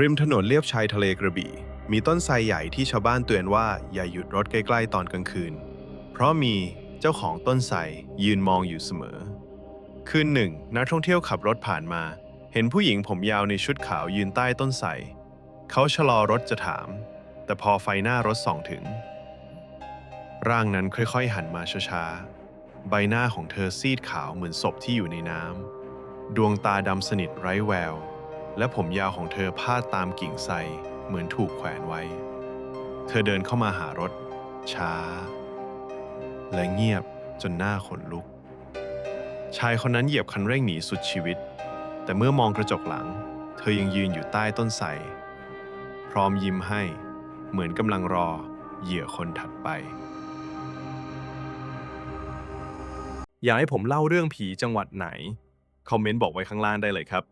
ริมถนนเลียบชายทะเลกระบี่ มีต้นไทรใหญ่ที่ชาวบ้านเตือนว่าอย่าหยุดรถใกล้ๆตอนกลางคืน เพราะมีเจ้าของต้นไทรยืนมองอยู่เสมอ คืนหนึ่ง นักท่องเที่ยวขับรถผ่านมา เห็นผู้หญิงผมยาวในชุดขาวยืนใต้ต้นไทรเขาชะลอรถจะถาม แต่พอไฟหน้ารถส่องถึง ร่างนั้นค่อยๆ หันมาช้าๆใบหน้าของเธอซีดขาวเหมือนศพที่อยู่ในน้ำดวงตาดำสนิทไร้แวว และผมยาวของเธอพาดตามกิ่งไทรเหมือนถูกแขวนไว้ เธอเดินเข้ามาหารถ ช้า และเงียบจนหน้าขนลุก ชายคนนั้นเหยียบคันเร่งหนีสุดชีวิต แต่เมื่อมองกระจกหลัง เธอยังยืนอยู่ใต้ต้นไทรพร้อมยิ้มให้ เหมือนกำลังรอเหยื่อคนถัดไป อยากให้ผมเล่าเรื่องผีจังหวัดไหน คอมเมนต์บอกไว้ข้างล่างได้เลยครับ